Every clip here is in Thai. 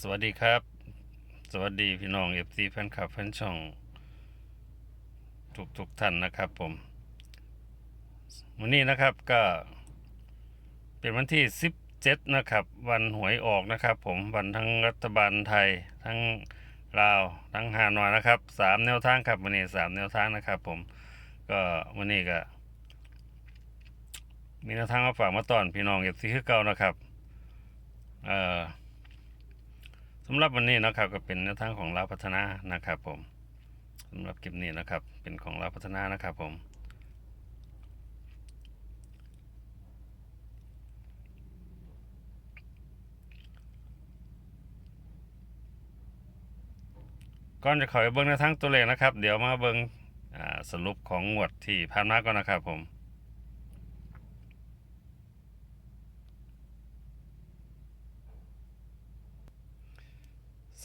สวัสดีครับ สวัสดีพี่น้องเอฟซีแฟนคลับแฟนช่อง ทุกทุกท่านนะครับผม วันนี้นะครับก็ เป็นวันที่ 17 นะครับ วันหวยออกนะครับผมวันทั้งรัฐบาลไทยทั้งลาวทั้งฮานอยนะครับสามแนวทางครับวันนี้สามแนวทางนะครับผมก็วันนี้ก็มีแนวทางมาฝากมาตอนพี่น้องเอฟซีคือเก่านะครับ เอ่อ สำหรับวันนี้นะครับก็เป็นแนวทางของเราวพัฒนานะครับ ผมสำหรับคลิปนี้นะครับ เป็นของเราวพัฒนานะครับผมก่อนจะขอไปเบิ้งแนวทางตัวเลขนะครับ เดี๋ยวมาเบิ้งสรุปของงวดที่ผ่านมาก่อนนะครับผม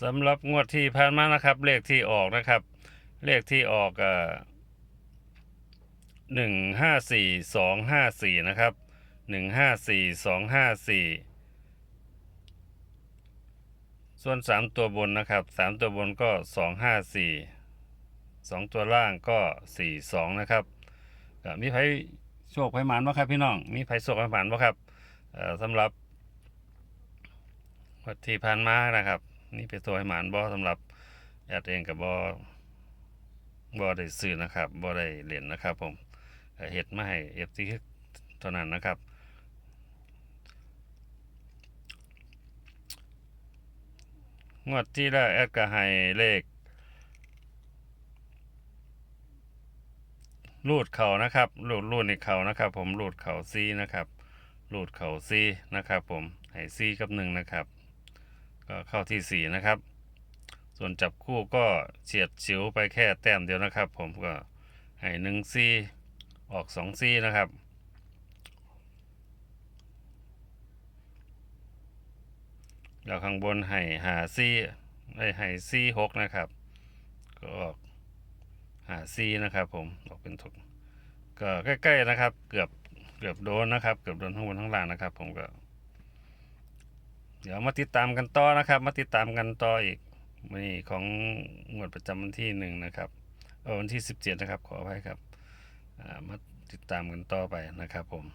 สำหรับงวดที่ผ่านมานะครับ เลขที่ออกนะครับ เลขที่ออกอ่าหนึ่งห้าสี่สองห้าสี่นะครับหนึ่งห้าสี่สองห้าสี่ส่วนสามตัวบนนะครับสามตัวบนก็สองห้าสี่สองตัวล่างก็สี่สองนะครับมีไผโชคไผหมานบ่ครับพี่น้อง มีไผโชคไผหมานบ่ครับเอ่อสำหรับงวดที่ผ่านมานะครับ นี่เป็นตัวให้หมานบอสำหรับแอดเองกับบอบอได้ซื้อนะครับบอได้เหรียญนะครับ ผมเอ่อเฮ็ดมาให้เอฟซีเท่านั้นนะครับงวดที่แล้วแอดก็ให้เลขรูดเขานะครับรูดรูดในเขานะครับ ผมรูดเขาซีนะครับรูดเขาซีนะครับ ผมให้ซีกับหนึ่งนะครับ ก็เข้าที่สี่นะครับ ส่วนจับคู่ก็เฉียดฉิวไปแค่แต้มเดียวนะครับ ผมก็ให้หนึ่งซีออกสองซีนะครับ แล้วข้างบนให้หาซีไอ้ให้ซีหกนะครับ ก็ออกหาซีนะครับ ผมออกเป็นถูกก็ใกล้ๆนะครับ เกือบเกือบโดนนะครับ เกือบโดนทั้งบนทั้งล่างนะครับ ผมก็ เดี๋ยวมาติดตามกันต่อนะครับ มาติดตามกันต่ออีกนี่ของงวดประจำวันที่หนึ่งนะครับเออวันที่สิบเจ็ดนะครับ ขออภัยครับมาติดตามกันต่อไปนะครับผม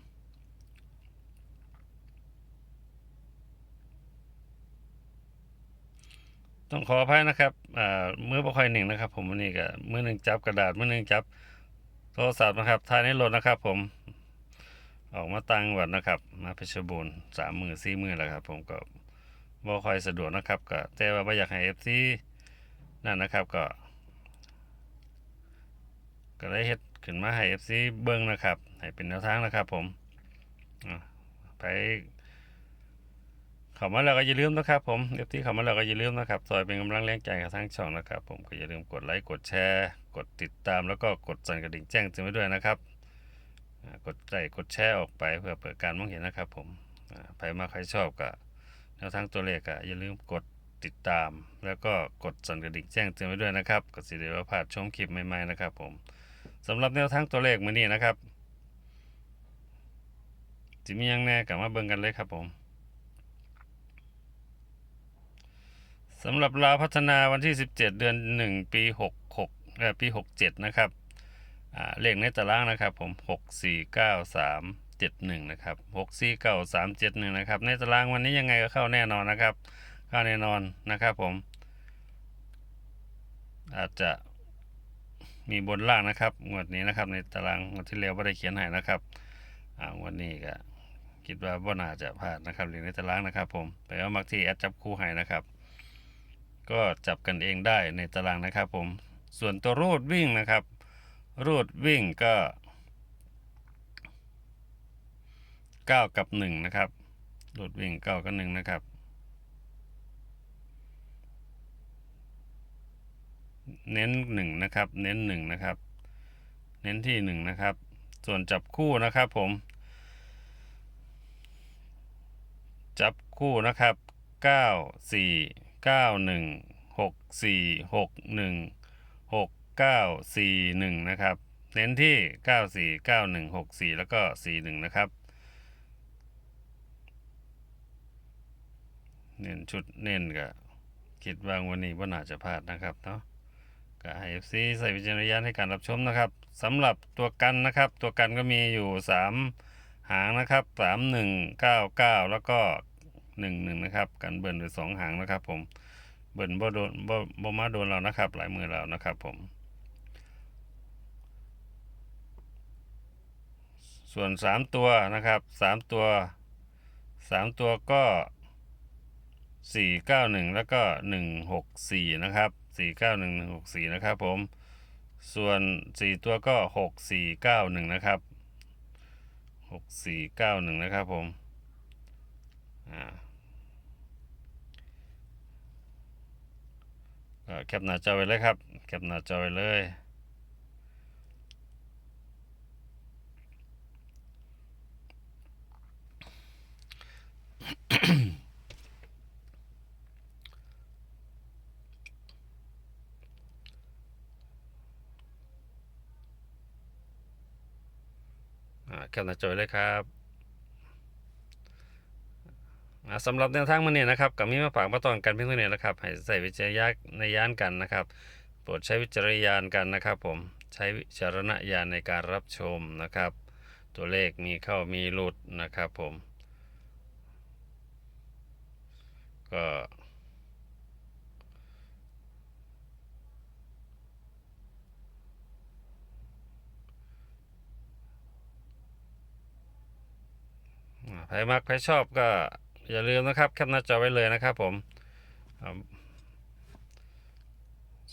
ต้องขออภัยนะครับอ่ามือบ่ค่อยหนึ่งนะครับ ผมวันนี้ก็มือหนึ่งจับกระดาษเมื่อหนึ่งจับโทรศัพท์นะครับถ่ายในรถนะครับ ผม ออกมาตังวัดนะครับ มาเพชรบูรณ์สามมือสี่มือแล้วครับ ผมก็บ่ค่อยสะดวกนะครับ ก็แต่ว่าบ่อยากให้เอฟซีนั่นนะครับก็ ก็ได้เฮ็ดขึ้นมาให้เอฟซีเบิ้งนะครับ ให้เป็นแนวทางนะครับ ผมไปเข้ามาแล้วก็อย่าลืมนะครับ ผมเอฟซีเข้ามาแล้วก็อย่าลืมนะครับซอยเป็นกำลังแรงใจกับทางช่องนะครับ ผมก็อย่าลืมกดไลค์กดแชร์ กดติดตามแล้วก็กดสั่นกระดิ่งแจ้งเตือนไว้ด้วยนะครับ กดไลค์กดแชร์ออกไปเพื่อเปิดการมองเห็นนะครับผมใครมาใครชอบก็แนวทางตัวเลขก็อย่าลืมกดติดตาม แล้วก็กดสั่นกระดิ่งแจ้งเตือนไว้ด้วยนะครับก็สิได้ว่าพลาดชมคลิปใหม่ๆนะครับผมสำหรับแนวทางตัวเลขมื้อนี้นะครับจะมียังแน่กลับมาเบิ่งกันเลยครับผมสำหรับลาวพัฒนาวันที่ 17 เดือน 1 ปี 66เอ่อปี 67 นะครับ เลขในตารางนะครับผมหกสี่เก้าสามเจ็ดหนึ่งนะครับหกสี่เก้าสามเจ็ดหนึ่งนะครับ ในตารางวันนี้ยังไงก็เข้าแน่นอนนะครับ เข้าแน่นอนนะครับผม อาจจะมีบนล่างนะครับงวดนี้นะครับ ในตารางงวดที่แล้วไม่ได้เขียนให้นะครับอ่างวันนี้ก็คิดว่าบ่น่าจะพลาดนะครับเลขในตารางนะครับ ผมไปเอามักที่แอดจับคู่ให้นะครับ ก็จับกันเองได้ในตารางนะครับ ผมส่วนตัวรูดวิ่งนะครับ รูดวิ่งก็เก้ากับหนึ่งนะครับ รูดวิ่งเก้ากับหนึ่งนะครับ เน้นหนึ่งนะครับ เน้นหนึ่งนะครับ เน้นที่หนึ่งนะครับ ส่วนจับคู่นะครับผม จับคู่นะครับเก้าสี่เก้าห นึ่งหกสี่หกหนึ่งหกเก้าสี่หนึ่งนะครับ เน้นที่เก้าสี่เก้าหนึ่งหกสี่แล้วก็สี่หนึ่งนะครับ เน้นชุดเน้นก็คิดว่าวันนี้ว่าน่าจะพลาดนะครับเนาะก็ให้ FC ใส่วิจารณญาณในการรับชมนะครับสำหรับตัวกันนะครับ ตัวกันก็มีอยู่ 3 หางนะครับ 3 1 9 9 แล้วก็1 1นะครับ กันเบิ่นด้วย2หางนะครับผมเบิ่นบ่โดนบ่บ่มาโดนเรานะครับ หลายมือเรานะครับผม ส่วน 3 ตัวนะครับ 3 ตัว 3 ตัวก็ 491 แล้วก็ 164 นะครับ 491 164 นะครับผม ส่วน 4 ตัวก็ 6491 นะครับ 6491 นะครับผมอ่าแคปหน้าจอไว้เลยครับ แคปหน้าจอไว้เลย แคปหน้าจอไว้เลยครับสำหรับแนวทางมันเนี่ยนะครับกับมีมาฝากมาตอนกันเพียงเท่านี้นะครับ ให้ใส่วิจารณญาในยานกันนะครับ โปรดใช้วิจารณญาณกันนะครับ ผมใช้วิจารณญาณในการรับชมนะครับ ตัวเลขมีเข้ามีหลุดนะครับผม ก็ใครมักใครชอบก็อย่าลืมนะครับแคปหน้าจอไว้เลยนะครับผม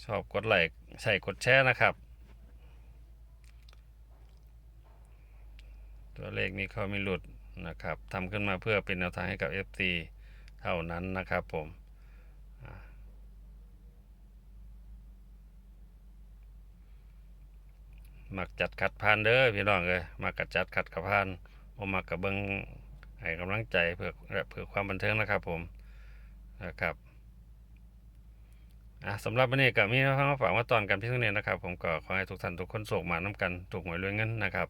ชอบกดไลค์ใช่กดแชร์นะครับ ตัวเลขนี้เขาไม่หลุดนะครับทำขึ้นมาเพื่อเป็นแนวทางให้กับ FT เท่านั้นนะครับผมอ่ามักจัดขัดพานเด้อพี่น้องเลยมักกัดจัดขัดขัดพานผมมากับเบิ้งให้กำลังใจเพื่อเพื่อความบันเทิงนะครับผมนะครับอะสำหรับวันนี้กับมีน้องฝากมาตอนกันพี่เท่านี้นะครับ ผมก็ขอให้ทุกท่านทุกคนโศกมาน้ำกันถูกหวยรวยเงินนะครับ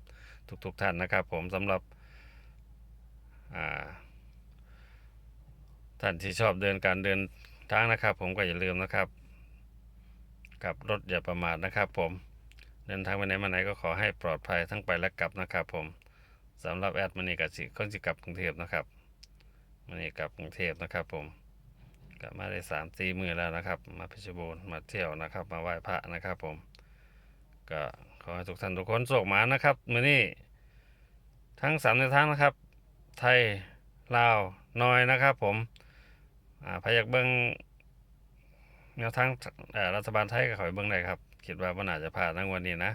ทุกทุกๆท่านนะครับ ผมสำหรับอ่า ท่านที่ชอบเดินการเดินทางนะครับ ผมก็อย่าลืมนะครับกับรถอย่าประมาทนะครับ ผมเดินทางไปไหนมาไหนก็ขอให้ปลอดภัยทั้งไปและกลับนะครับ ผมสำหรับแอดมันนี่กับสิคนสิกลับกรุงเทพนะครับมันนี่กลับกรุงเทพนะครับ ผมกลับมาได้สามสี่มือแล้วนะครับ มาเพชบูรณ์มาเที่ยวนะครับ มาไหว้พระนะครับ ผม ก็ขอให้ทุกท่านทุกคนโชคหมานะครับมื่อนี้ทั้งสามในทางนะครับ ไทยลาวน้อยนะครับ ผม พายักเบิ้งแนวทางอ่อรัฐบาลไทยก็ขอให้เบิ้งได้ครับ คิดว่ามันอาจจะผ่านทั้งวันนี้นะ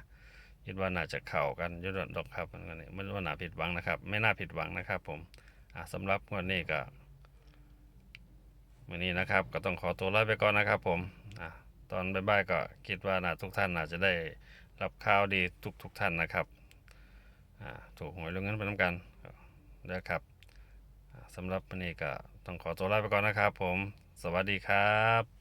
คิดว่าน่าจะเข้ากันยุดดอกครับมันก็นี่ไม่ว่าน่าผิดหวังนะครับ ไม่น่าผิดหวังนะครับ ผมอะสำหรับวันนี้ก็วันนี้นะครับ ก็ต้องขอตัวลาไปก่อนนะครับ ผมอตอนบ่ายๆก็คิดว่าน่าทุกท่านน่าจะได้รับข่าวดีทุกๆท่านนะครับถูกหวยลงเงินไปน้ำกันนะครับ สำหรับวันนี้ก็ต้องขอตัวลาไปก่อนนะครับผม สวัสดีครับ